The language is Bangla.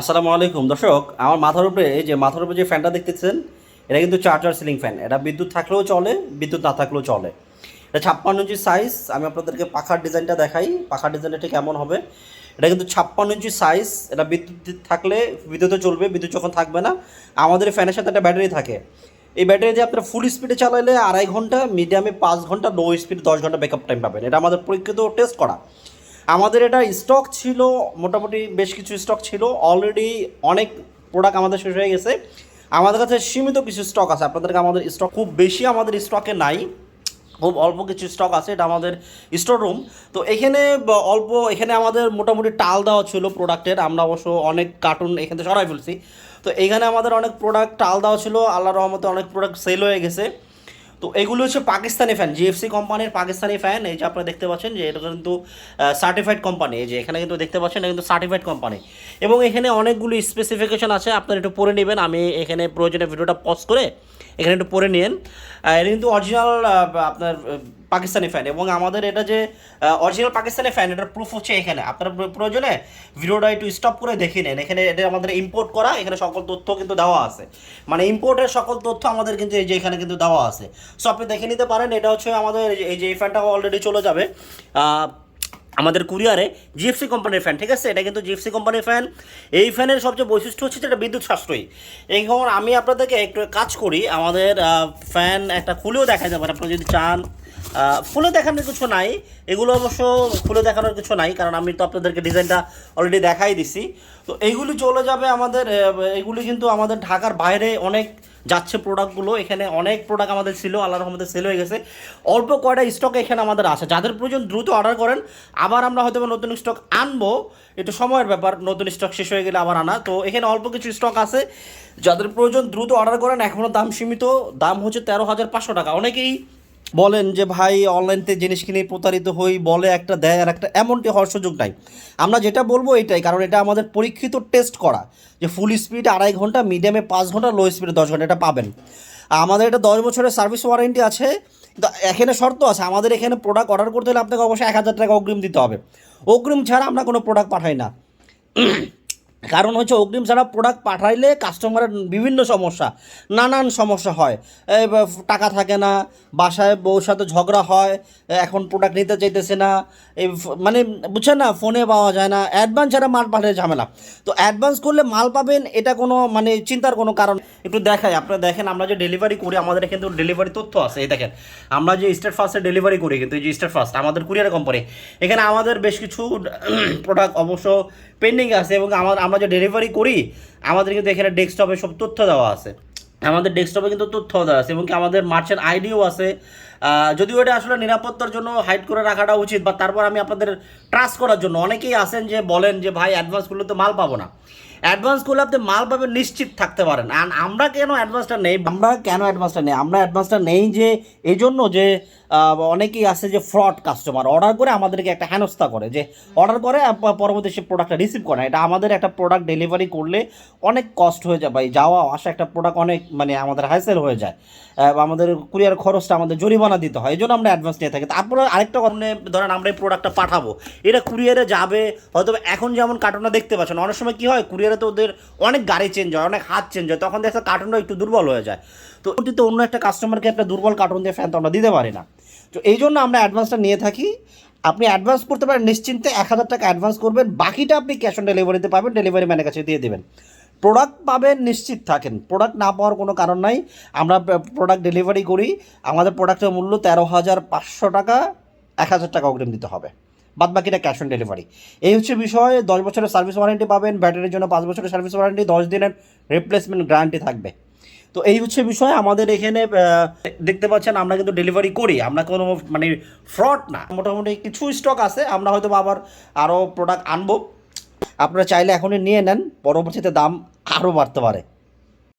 আসসালামু আলাইকুম। দর্শক, আমার মাথার উপরে এই যে মাথার উপরে যে ফ্যানটা দেখতেছেন, এটা কিন্তু চার্জার সিলিং ফ্যান। এটা বিদ্যুৎ থাকলেও চলে, বিদ্যুৎ না থাকলেও চলে। এটা ছাপ্পান্ন ইঞ্চি সাইজ আমি আপনাদেরকে পাখার ডিজাইনটা দেখাই, পাখার ডিজাইনটা ঠিক কেমন হবে। এটা কিন্তু ছাপ্পান্ন ইঞ্চি সাইজ এটা বিদ্যুৎ থাকলে বিদ্যুতে চলবে, বিদ্যুৎ যখন থাকবে না, আমাদের ফ্যানের সাথে একটা ব্যাটারি থাকে। এই ব্যাটারি দিয়ে আপনারা ফুল স্পিডে চালাইলে আড়াই ঘণ্টা মিডিয়ামে পাঁচ ঘণ্টা লো স্পিড দশ ঘণ্টা ব্যাকআপ টাইম পাবেন। এটা আমাদের পরীক্ষিত টেস্ট করা। আমাদের এটা স্টক ছিল, মোটামুটি বেশ কিছু স্টক ছিল। অলরেডি অনেক প্রোডাক্ট আমাদের শেষ হয়ে গেছে। আমাদের কাছে সীমিত কিছু স্টক আছে। আপনাদেরকে আমাদের স্টক খুব বেশি আমাদের স্টকে নাই। খুব অল্প কিছু স্টক আছে, এটা আমাদের স্টোর রুম তো এখানে অল্প এখানে আমাদের মোটামুটি টাল দেওয়া ছিল প্রোডাক্টের আমরা অবশ্য অনেক কার্টুন এখান থেকে সরাই ফেলছি। তো এখানে আমাদের অনেক প্রোডাক্ট টাল দেওয়া ছিল। আল্লাহ রহমতে অনেক প্রোডাক্ট সেল হয়ে গেছে। তো এগুলো হচ্ছে পাকিস্তানি ফ্যান জিএফসি কোম্পানির পাকিস্তানি ফ্যান এই যে আপনারা দেখতে পাচ্ছেন যে এটা কিন্তু সার্টিফাইড কোম্পানি এই যে এখানে কিন্তু দেখতে পাচ্ছেন এটা কিন্তু সার্টিফাইড কোম্পানি এবং এখানে অনেকগুলো স্পেসিফিকেশন আছে, আপনারা একটু পড়ে নেবেন, আমি এখানে প্রয়োজনে ভিডিওটা পজ করে এখানে একটু পড়ে নিন এটা কিন্তু অরিজিনাল আপনার পাকিস্তানি ফ্যান এবং আমাদের এটা যে অরিজিনাল পাকিস্তানি ফ্যান এটার প্রুফ হচ্ছে এখানে। আপনার প্র- প্রয়োজনে ভিডিওটা একটু স্টপ করে দেখে নেন। এখানে এটা আমাদের ইম্পোর্ট করা, এখানে সকল তথ্য কিন্তু দেওয়া আছে। মানে ইম্পোর্টের সকল তথ্য আমাদের কিন্তু এই যে এখানে কিন্তু দেওয়া আছে। সো আপনি দেখে নিতে পারেন, এটা হচ্ছে আমাদের এই যে- এই ফ্যানটা অলরেডি চলে যাবে। আমাদের কুরিয়ারে জিএফসি কোম্পানির ফ্যান ঠিক আছে? এটা কিন্তু জিএফসি কোম্পানির ফ্যান এই ফ্যানের সবচেয়ে বৈশিষ্ট্য হচ্ছে এটা বিদ্যুৎ সাশ্রয়ী। এখন আমি আপনাদেরকে একটু কাজ করি, আমাদের ফ্যান একটা খুলেও দেখা যাবে। আপনারা যদি চান খুলে দেখানোর কিছু নাই। এগুলো অবশ্য খুলে দেখানোর কিছু নাই, কারণ আমি তো আপনাদেরকে ডিজাইনটা অলরেডি দেখাই দিছি। তো এইগুলি চলে যাবে আমাদের এগুলি কিন্তু আমাদের ঢাকার বাইরে অনেক যাচ্ছে প্রোডাক্টগুলো এখানে অনেক প্রোডাক্ট আমাদের ছিল আল্লাহ রহমতে সেল হয়ে গেছে। অল্প কয়টা স্টক এখানে আমাদের আছে। যাদের প্রয়োজন দ্রুত অর্ডার করেন, আবার আমরা হয়তো নতুন স্টক আনব। একটু সময়ের ব্যাপার, নতুন স্টক শেষ হয়ে গেলে আবার আনা। তো এখানে অল্প কিছু স্টক আছে। যাদের প্রয়োজন দ্রুত অর্ডার করেন এখনও দাম সীমিত। দাম হচ্ছে তেরো হাজার পাঁচশো টাকা। অনেকেই বলেন যে, ভাই, অনলাইনতে জিনিস কিনে প্রতারিত হই বলে একটা দেয় আর একটা এমনটি হওয়ার সুযোগ নাই। আমরা যেটা বলব এটাই, কারণ এটা আমাদের পরীক্ষিত টেস্ট করা। যে ফুল স্পিড আড়াই ঘণ্টা মিডিয়ামে পাঁচ ঘণ্টা লো স্পিডে দশ ঘণ্টা, এটা পাবেন। আমাদের এটা দশ বছরের সার্ভিস ওয়ারেন্টি আছে। এখানে শর্ত আছে, আমাদের এখানে প্রোডাক্ট অর্ডার করতে হলে আপনাকে অবশ্যই এক হাজার টাকা অগ্রিম দিতে হবে। অগ্রিম ছাড়া আমরা কোনো প্রোডাক্ট পাঠাই না। কারণ হচ্ছে অগ্রিম ছাড়া প্রোডাক্ট পাঠাইলে কাস্টমারের বিভিন্ন সমস্যা, নানান সমস্যা হয়। টাকা থাকে না, বাসায় বউর সাথে ঝগড়া হয়, এখন প্রোডাক্ট নিতে চাইতেছে না, এই মানে বুঝছেন না ফোনে পাওয়া যায় না অ্যাডভান্স ছাড়া মাল পাঠালে ঝামেলা। তো অ্যাডভান্স করলে মাল পাবেন, এটা কোনো মানে চিন্তার কোনো কারণ একটু দেখাই, আপনারা দেখেন, আমরা যে ডেলিভারি করি, আমাদের কিন্তু ডেলিভারি তথ্য আছে, এই দেখেন। আমরা যে স্টেট ফার্স্টে ডেলিভারি করি, কিন্তু এই যে স্টেট ফার্স্ট আমাদের কুরিয়ার কোম্পানি এখানে আমাদের বেশ কিছু প্রোডাক্ট অবশ্য পেন্ডিং আছে, এবং আমার, আমরা যে ডেলিভারি করি, আমাদের কিন্তু এখানে ডেস্কটপে সব তথ্য দেওয়া আছে। আমাদের ডেস্কটপে কিন্তু তথ্য দেওয়া আছে, এবং কি আমাদের মার্চেন্ট আইডিও আছে। যদিও এটা আসলে নিরাপত্তার জন্য হাইড করে রাখাটা উচিত বা তারপর আমি আপনাদের ট্রাস্ট করার জন্য। অনেকেই আসেন যে বলেন যে, ভাই অ্যাডভান্স করলে তো মাল পাবো না। অ্যাডভান্স করলে আপনি মাল পাবেন, নিশ্চিত থাকতে পারেন। আর আমরা কেন অ্যাডভান্সটা নেই? আমরা কেন অ্যাডভান্সটা নেই? আমরা অ্যাডভান্সটা নেই যে এই জন্য যে অনেকেই আছে যে ফ্রড কাস্টমার অর্ডার করে আমাদেরকে একটা হেনস্থা করে যে অর্ডার করে পরবর্তী সে প্রোডাক্টটা রিসিভ করে না। এটা আমাদের একটা প্রোডাক্ট ডেলিভারি করলে অনেক কষ্ট হয়ে যায়। ভাই, যাওয়া, আসা একটা প্রোডাক্ট অনেক মানে আমাদের হাইসেল হয়ে যায়। আমাদের কুরিয়ার খরচটা আমাদের জরিমানা দিতে হয় এই জন্য আমরা অ্যাডভান্স নিয়ে থাকি। তারপরে আরেকটা কারণে ধরেন আমরা এই প্রোডাক্টটা পাঠাবো, এটা কুরিয়ারে যাবে, হয়তো এখন যেমন কার্টুনটা দেখতে পাচ্ছেন, অনেক সময় কী হয় কুরিয়ারে তো ওদের অনেক গাড়ি চেঞ্জ হয়, অনেক হাত চেঞ্জ হয়, তখন দেখা কার্টুনটা একটু দুর্বল হয়ে যায়। তো ওটিতে অন্য একটা কাস্টমারকে একটা দুর্বল কার্টুন দিয়ে ফ্যান তো আমরা দিতে পারি না। তো এই জন্য আমরা অ্যাডভান্সটা নিয়ে থাকি। আপনি অ্যাডভান্স করতে পারেন, নিশ্চিন্তে এক হাজার টাকা অ্যাডভান্স করবেন, বাকিটা আপনি ক্যাশ অন ডেলিভারিতে পাবেন ডেলিভারি ম্যানের কাছে দিয়ে দেবেন। প্রোডাক্ট পাবেন নিশ্চিত থাকেন। প্রোডাক্ট না পাওয়ার কোনো কারণ নাই। আমরা প্রোডাক্ট ডেলিভারি করি। আমাদের প্রোডাক্টের মূল্য তেরো হাজার পাঁচশো টাকা, এক হাজার টাকা অগ্রিম দিতে হবে। বাদ বাকিটা ক্যাশ অন ডেলিভারি এই হচ্ছে বিষয়। দশ বছরের সার্ভিস ওয়ারেন্টি পাবেন ব্যাটারির জন্য পাঁচ বছরের সার্ভিস ওয়ারেন্টি দশ দিনের রিপ্লেসমেন্ট গ্যারান্টি থাকবে। তো এই হচ্ছে বিষয়। আমাদের এখানে দেখতে পাচ্ছেন আমরা কিন্তু ডেলিভারি করি। আমরা কোনো মানে ফ্রড না। মোটামুটি কিছু স্টক আছে। আমরা হয়তো আবার আরও প্রোডাক্ট আনব। আপনারা চাইলে এখনই নিয়ে নেন পরবর্তীতে দাম আরও বাড়তে পারে।